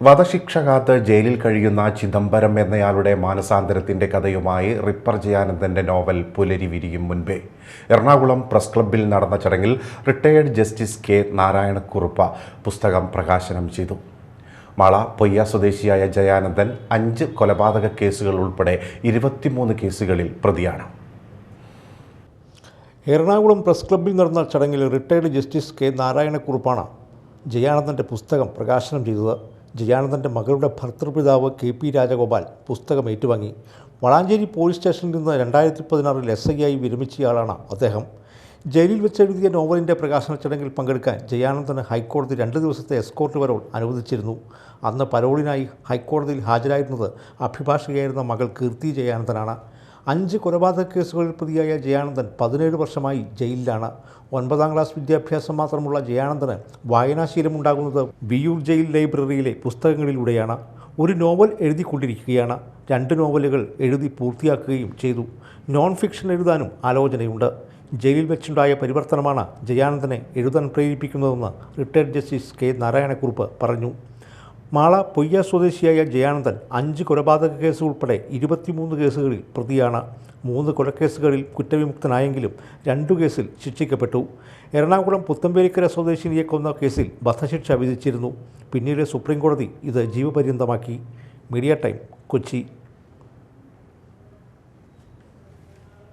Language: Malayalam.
വധശിക്ഷ കാത്ത് ജയിലിൽ കഴിയുന്ന ചിദംബരം എന്നയാളുടെ മാനസാന്തരത്തിന്റെ കഥയുമായി റിപ്പർ ജയാനന്ദന്റെ നോവൽ പുലരി വിരിയും മുൻപേ. എറണാകുളം പ്രസ് ക്ലബ്ബിൽ നടന്ന ചടങ്ങിൽ റിട്ടയേർഡ് ജസ്റ്റിസ് കെ നാരായണക്കുറുപ്പ പുസ്തകം പ്രകാശനം ചെയ്തു. മാള പൊയ്യ സ്വദേശിയായ ജയാനന്ദൻ അഞ്ച് കൊലപാതക കേസുകൾ ഉൾപ്പെടെ ഇരുപത്തിമൂന്ന് കേസുകളിൽ പ്രതിയാണ്. എറണാകുളം പ്രസ് ക്ലബ്ബിൽ നടന്ന ചടങ്ങിൽ റിട്ടയേർഡ് ജസ്റ്റിസ് കെ നാരായണക്കുറുപ്പാണ് ജയാനന്ദന്റെ പുസ്തകം പ്രകാശനം ചെയ്തത്. ജയാനന്ദന്റെ മകളുടെ ഭർത്തൃപിതാവ് കെ പി രാജഗോപാൽ പുസ്തകം ഏറ്റുവാങ്ങി. വളാഞ്ചേരി പോലീസ് സ്റ്റേഷനിൽ നിന്ന് രണ്ടായിരത്തി പതിനാറിൽ എസ് ഐ ആയി വിരമിച്ചയാളാണ് അദ്ദേഹം. ജയിലിൽ വെച്ചെഴുതിയ നോവലിന്റെ പ്രകാശന ചടങ്ങിൽ പങ്കെടുക്കാൻ ജയാനന്ദന് ഹൈക്കോടതി രണ്ട് ദിവസത്തെ എസ്കോർട്ട് പരോൾ അനുവദിച്ചിരുന്നു. അന്ന് പരോളിനായി ഹൈക്കോടതിയിൽ ഹാജരായിരുന്നത് അഭിഭാഷകയായിരുന്ന മകൾ കീർത്തി ജയാനന്ദനാണ്. അഞ്ച് കൊലപാതക കേസുകളിൽ പ്രതിയായ ജയാനന്ദൻ പതിനേഴ് വർഷമായി ജയിലിലാണ്. ഒൻപതാം ക്ലാസ് വിദ്യാഭ്യാസം മാത്രമുള്ള ജയാനന്ദന് വായനാശീലമുണ്ടാകുന്നത് വിയൂർ ജയിൽ ലൈബ്രറിയിലെ പുസ്തകങ്ങളിലൂടെയാണ്. ഒരു നോവൽ എഴുതിക്കൊണ്ടിരിക്കുകയാണ്. രണ്ട് നോവലുകൾ എഴുതി പൂർത്തിയാക്കുകയും ചെയ്തു. നോൺ ഫിക്ഷൻ എഴുതാനും ആലോചനയുണ്ട്. ജയിലിൽ വെച്ചുണ്ടായ പരിവർത്തനമാണ് ജയാനന്ദനെ എഴുതാൻ പ്രേരിപ്പിക്കുന്നതെന്ന് റിട്ടയർഡ് ജസ്റ്റിസ് കെ നാരായണക്കുറുപ്പ് പറഞ്ഞു. മാള പൊയ്യ സ്വദേശിയായ ജയാനന്ദൻ അഞ്ച് കൊലപാതക കേസ് ഉൾപ്പെടെ ഇരുപത്തിമൂന്ന് കേസുകളിൽ പ്രതിയാണ്. മൂന്ന് കൊലക്കേസുകളിൽ കുറ്റവിമുക്തനായെങ്കിലും രണ്ടു കേസിൽ ശിക്ഷിക്കപ്പെട്ടു. എറണാകുളം പുത്തമ്പേരിക്കര സ്വദേശിനിയെ കൊന്ന കേസിൽ വധശിക്ഷ വിധിച്ചിരുന്നു. പിന്നീട് സുപ്രീംകോടതി ഇത് ജീവപര്യന്തമാക്കി. Media time Kochi.